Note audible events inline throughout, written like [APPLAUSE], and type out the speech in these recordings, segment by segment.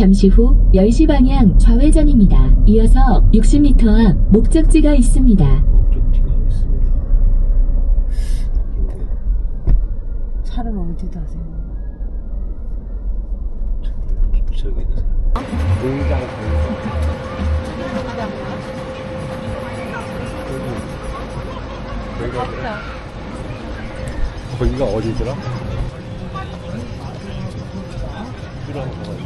잠시 후 10시 방향 좌회전입니다. 이어서 60m 앞 목적지가 있습니다. 목적지가 있습니다. 차를 어디다 세워? 저기다 공장 맞다. 거기가 어디더라? 이런 거가 먹거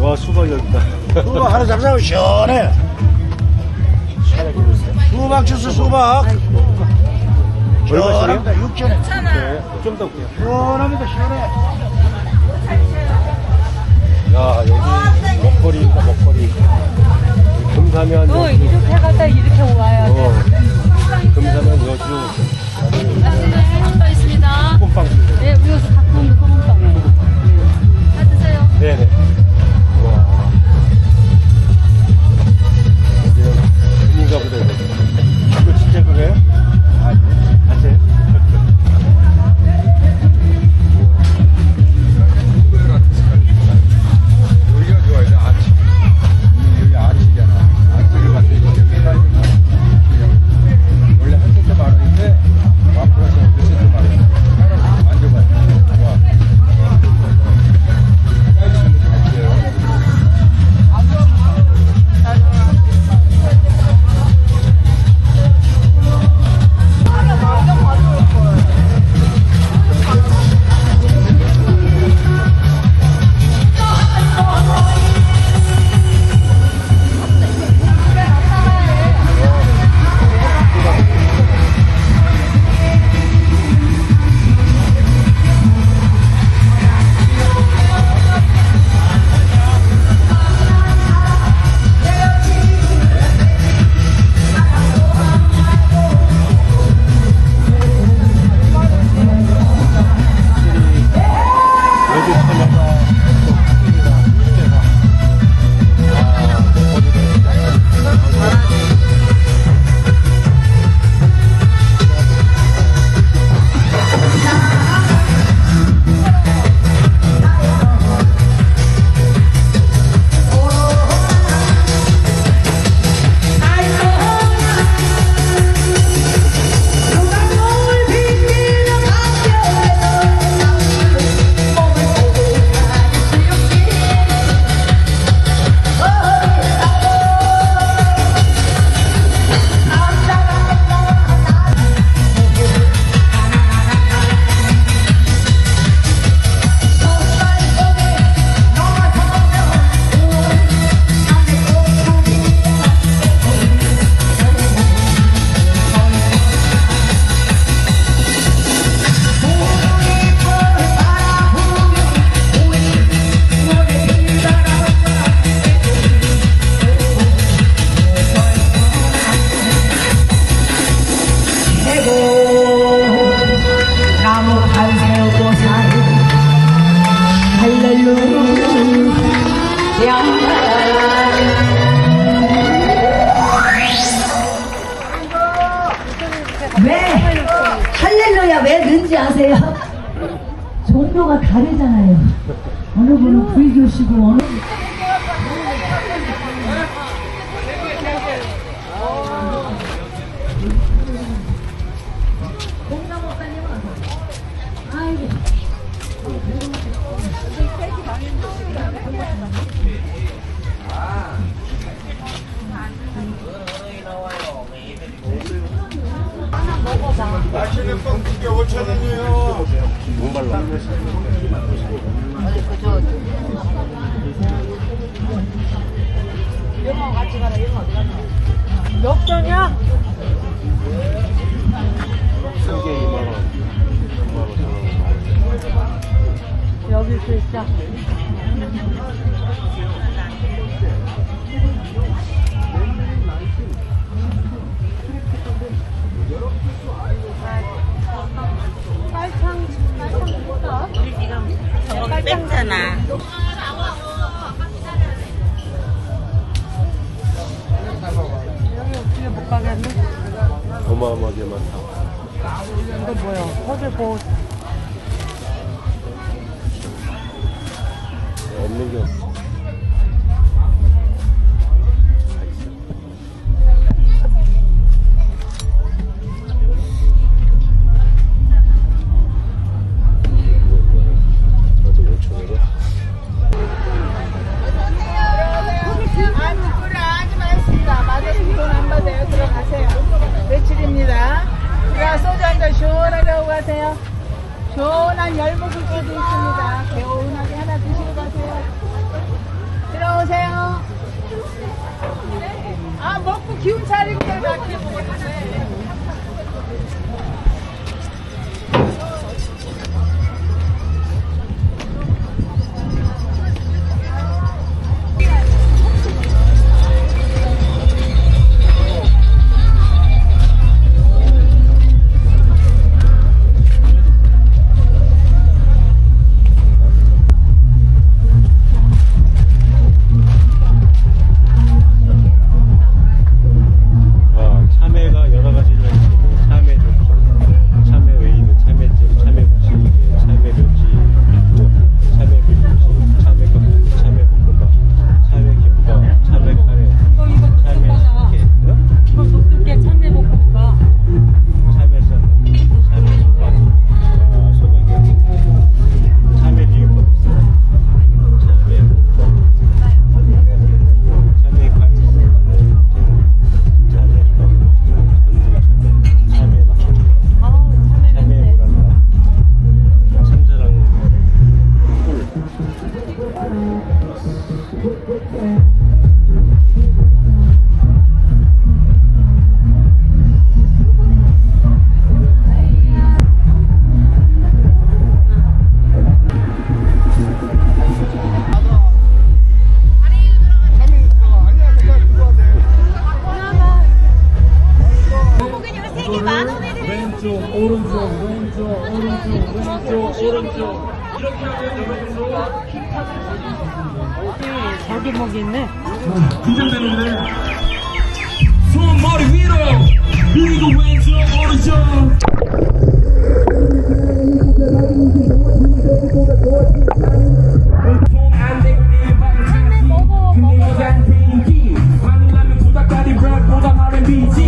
와, 수박 여기다. 수박 하나 잡자고 시원해. 수박 주소, 수박. 시원합니다, 6천원. 네, 좀더 볼게요. 시원합니다, 시원해. 야, 여기 먹거리입니다, 먹거리. 금사면 어 여주. 이렇게 갔다 이렇게 와야 돼. 어, 금사면 여주. 한거 있습니다. 꼼빵. 네, 여기서 가끔 소금빵. 다 드세요. 네네. 맛있는 뻥튀기 5,000원이에요. 목말라. 역전이야? 한개 2만 원. 2만 원. 여기 그 있어. 뺐잖아. 여기 어떻게 못 가겠네? 어마어마하게 많다. 이거 뭐야? 허들 보 없는 게 없어. 시원한 열무국도 있습니다. 개운하게 하나 드시고 가세요. 들어오세요. 아, 먹고 기운 차리고 가. 기운 저기 목이 있네. 손 머리 위로 그리고 왼쪽 오른쪽 아니라면 구닥다리 랩보다 R&B지 누가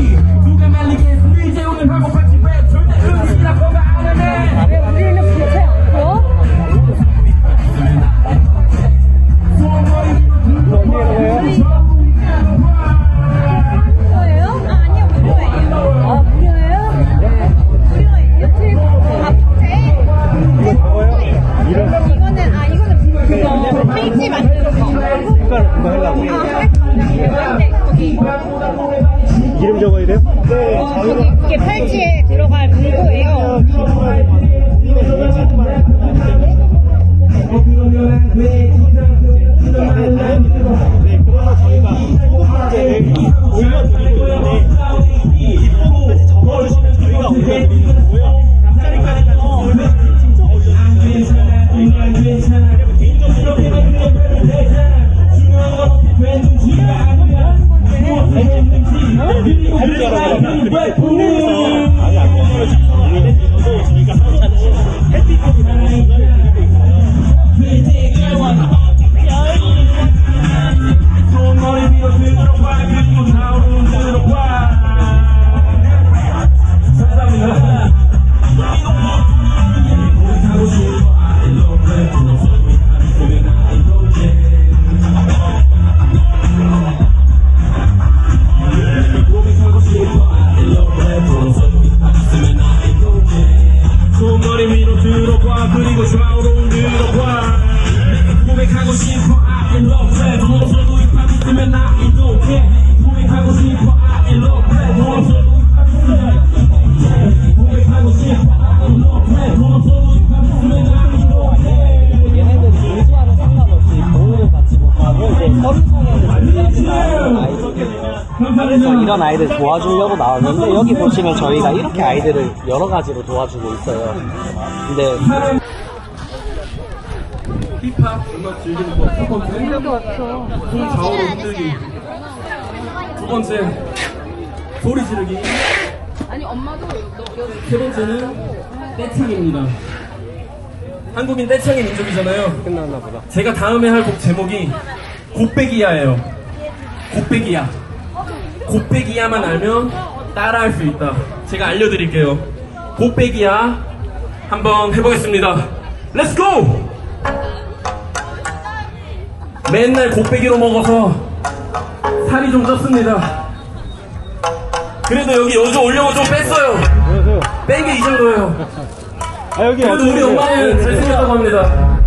그래서 이런 아이들 도와주려고 나왔는데 여기 보시면 저희가 이렇게 아이들을 여러 가지로 도와주고 있어요 근데 힙합 음악 즐기는 법첫 번째 손 좌우로 흔들기 두 번째 소리 지르기 세 번째는 떼창입니다 한국인 떼창의 민족이잖아요 끝났나 보다. 제가 다음에 할 곡 제목이 곱빼기야예요 곱빼기야 곱빼기야만 알면 따라할 수 있다 제가 알려드릴게요 곱빼기야 한번 해보겠습니다 렛츠고! 맨날 곱빼기로 먹어서 살이 좀 쪘습니다. 그래도 여기 요즘 올려고 좀 뺐어요. 뺀 게 이 정도예요. 아, 여기 그래도 우리 엄마는 잘생겼다고 합니다.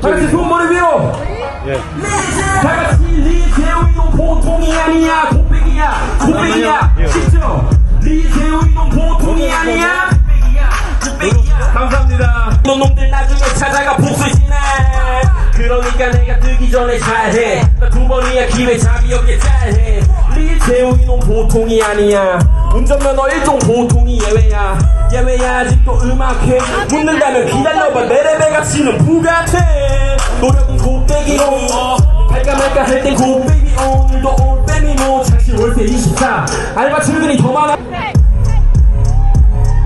다 같이 손머리 위로! 예. 다 같이 리제오이는 보통이 아니야. 곱빼기야. 곱빼기야. 예. 쉽죠? 리제오이는 보통이 아니야. 곱빼기야. 곱빼기야. 감사합니다. 너 놈들 나중에 찾아가 복수시네 그러니까 내가 뜨기 전에 잘해. 나두 번이야 기회 잡이 없게 잘해. 리제오이는 보통이 아니야. 운전면허 일종 보통이 예외야. 예외야 아직도 음악회. 묻는다면 기다려봐. 내 레벨 가치는 부같아 노력은 곱빼기로 할까 말까 할 땐 곱빼기 오늘도 올빼미 뭐. 작시 월세 24 알바 출근이 더 많아.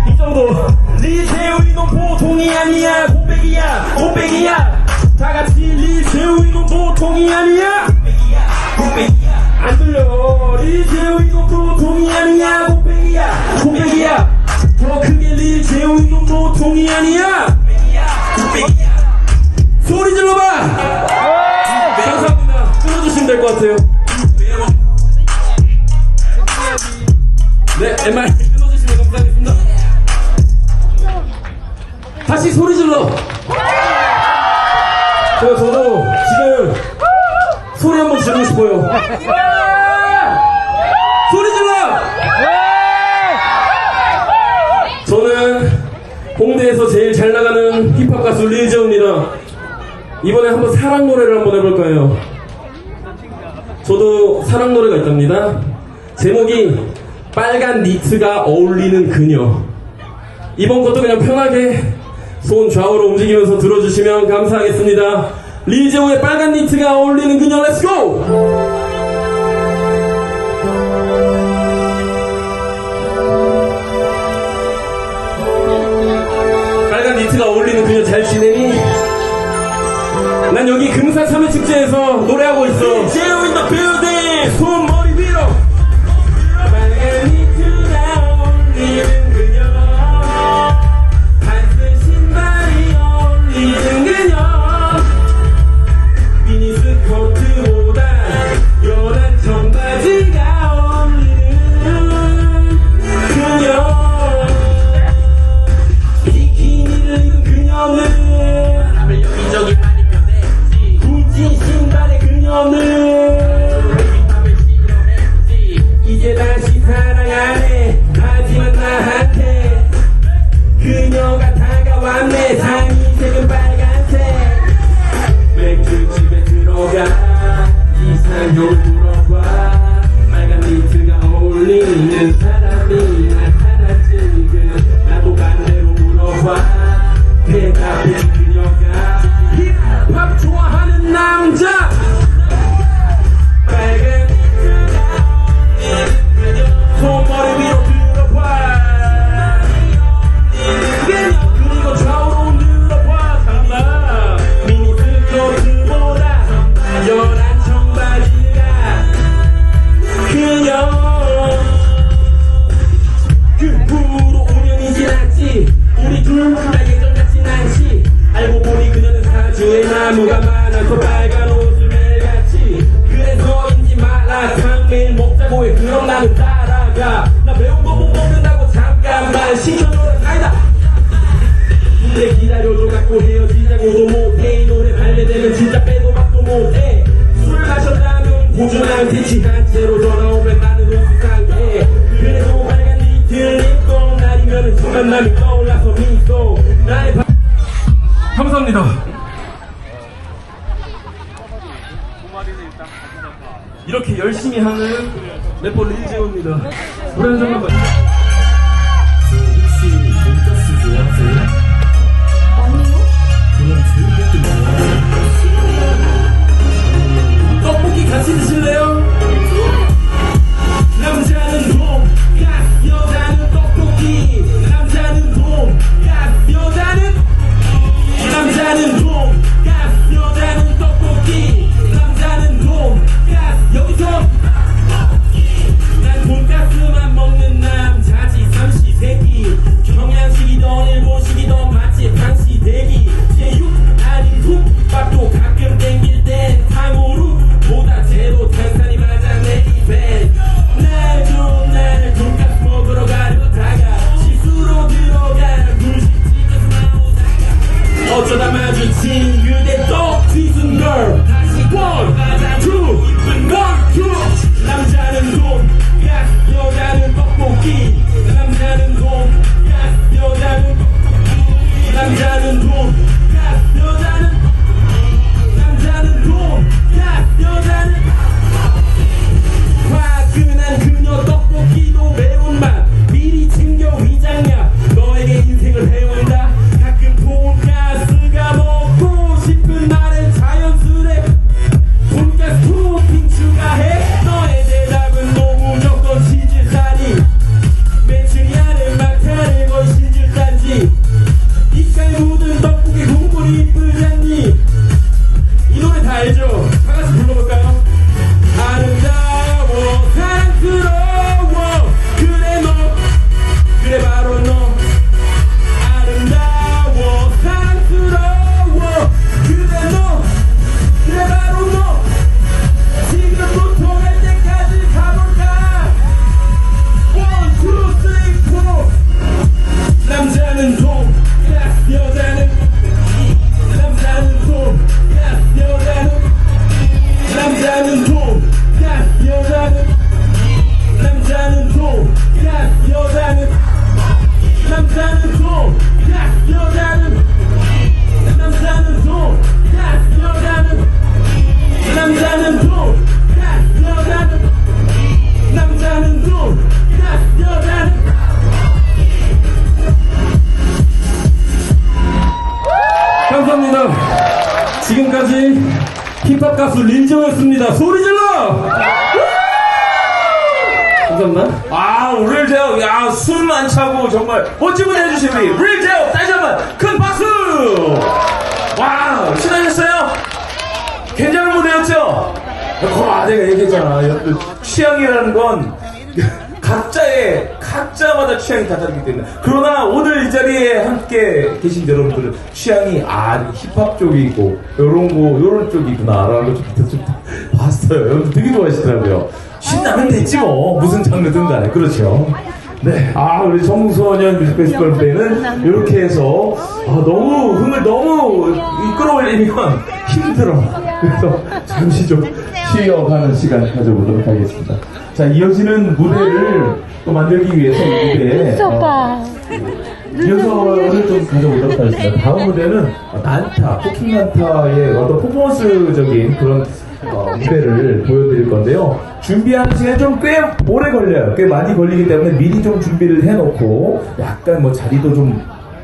이 정도. 리세우이는 보통이 아니야. 곱빼기야. 곱빼기야. 다 같이 리세우이는 보통이 아니야. 곱빼기야. 곱빼기야 안 들려. 리세우이는 보통이 아니야. 곱빼기야. 곱빼기야. 더 크게 리세우이는 보통이 아니야 소리 질러봐! 네, 감사합니다. 끊어주시면 될 것 같아요. 네 MR 끊어주시면 감사하겠습니다. 다시 소리 질러! 제가 저도 지금 소리 한번 지르고 싶어요. 소리 질러! 저는 홍대에서 제일 잘 나가는 힙합 가수 리즈입니다 이번에 한번 사랑 노래를 한번 해볼까요 저도 사랑 노래가 있답니다 제목이 빨간 니트가 어울리는 그녀 이번 것도 그냥 편하게 손 좌우로 움직이면서 들어주시면 감사하겠습니다. 리제오의 빨간 니트가 어울리는 그녀 렛츠고! 빨간 니트가 어울리는 그녀 잘 지내니? 금사 참여 축제에서 노래하고 있어. 제오 인더 빌딩! 그래 기다려도 갖고 헤어지자고 못해. 노래 발매되면 진짜 빼도 막도 못해. 술 마셨다면 고준한 티치 한 채로 전화 오면 나는 우스상해 그래도 빨간 니트를 입고 날이면 첫 만남이 떠올라서 미소. 나의 바... 감사합니다. 이렇게 열심히 하는 래퍼 린지호입니다. 노래 한 장만 봐주세요 소리 질러! 감사합니다. 아, 릴제오. 야, 숨안 차고 정말 무대 해주신 우리 릴제오. 다시 한번 큰 박수! 와, 신나셨어요? 괜찮은 무대였죠? 거봐, 내가 얘기했잖아. 여러분, 취향이라는 건 각자의, 각자마다 취향이 다 다르기 때문에. 그러나 오늘 이 자리에 함께 계신 여러분들은 취향이, 아, 힙합 쪽이고, 요런 거, 요런 쪽이구나. 라는 걸 좀, 좀 봤어요. 여러분들 되게 좋아하시더라고요. 신나면 됐지 뭐. 무슨 장르든 간에. 그렇죠. 네, 아 우리 청소년 뮤직 페스티벌 때는 이렇게 해서 아, 너무 흥을 너무 이끌어올리면 힘들어. 그래서 잠시 좀 쉬어가는 시간 가져보도록 하겠습니다. 자 이어지는 무대를 또 만들기 위해서 이 무대에 어, 리허설을 좀 가져보도록 하겠습니다. 다음 무대는 난타, 포킹 난타의 어떤 퍼포먼스적인 그런 어, 무대를 보여드릴 건데요. 준비하는 시간이 좀 꽤 오래 걸려요. 꽤 많이 걸리기 때문에 미리 좀 준비를 해놓고 약간 뭐 자리도 좀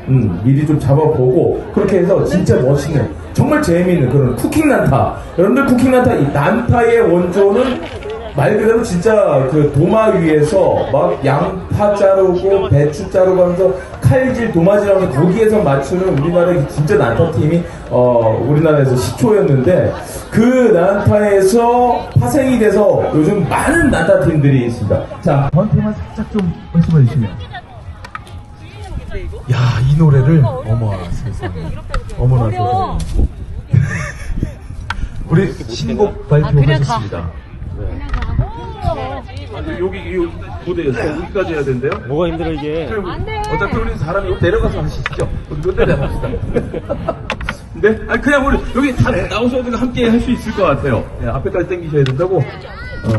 음, 미리 좀 잡아보고 그렇게 해서 진짜 멋있는 정말 재미있는 그런 쿠킹 난타. 여러분들 쿠킹 난타 이 난타의 원조는 말 그대로 진짜 그 도마 위에서 막 양파 자르고 배추 자르고 하면서 칼질 도마질하면서 거기에서 맞추는 우리나라의 진짜 난타 팀이 어 우리나라에서 시초였는데 그 난타에서 파생이 돼서 요즘 많은 난타 팀들이 있습니다. 자 저한테만 살짝 좀 말씀해 주시면. 야 이 노래를 어머 세상에 어머나 세상에 [LAUGHS] [LAUGHS] 우리 신곡 발표하셨습니다. 여기 이 무대에서 여기까지 해야 된대요? 뭐가 힘들어 이게? 어차피 우리 사람이 여기 내려가서 하시죠. 끝내려 합시다. [LAUGHS] 네? 아니 그냥 우리 여기 다 나오셔야 되고 함께 할 수 있을 것 같아요. 네, 앞에까지 당기셔야 된다고. 어.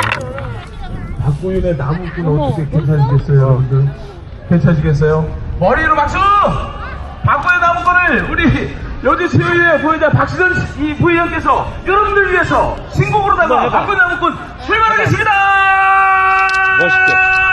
박구윤의 나무꾼 어떻게 괜찮으시겠어요, 여러분들? 괜찮으시겠어요? 머리로 박수! 박구윤 나무꾼을 우리 여주 수요일에 보이자 박시선 이 부회장께서 여러분들 위해서 신곡으로다가 박근나무꾼 출발하겠습니다. 멋있게.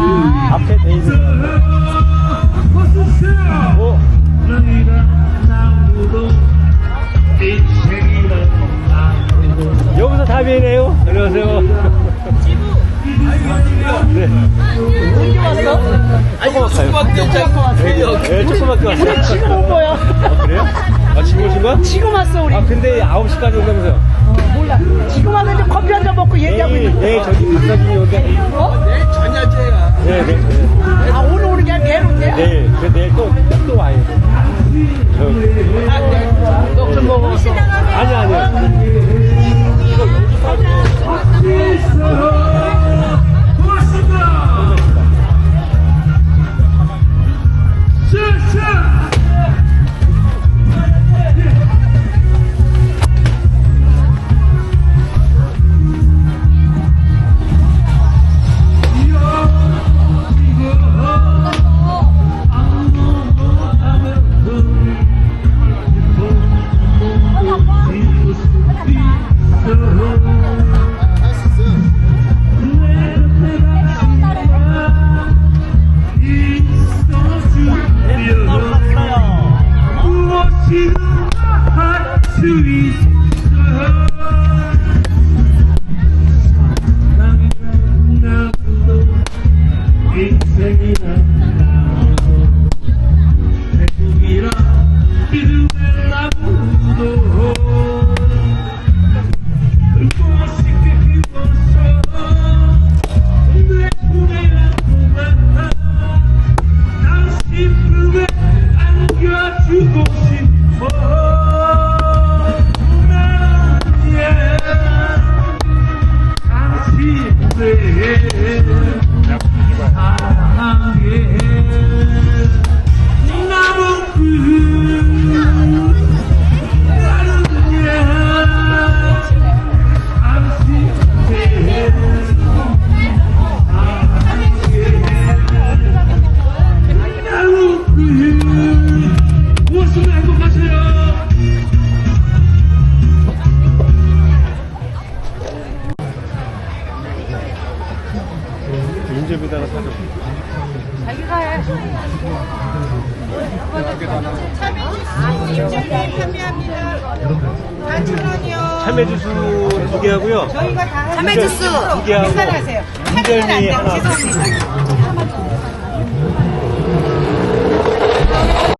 여기 앞에 돼 있는. 어? 나무도 여기서 답이네요. 안녕하세요. 네. 언제 왔어? 조그맣게 왔어요. 네, 조그맣게 왔어요. 우리 지금 온 거야. 아, 그래요? 아, 지금 오신 거야? 지금 왔어, 우리. 아, 근데 9시까지 온다면서요? 몰라. 지금 왔는데 커피 한 잔 먹고 얘기하고 내일, 있는 내일 거야. 저기 박사진이 오게. 어? 네, 네, 안겨주고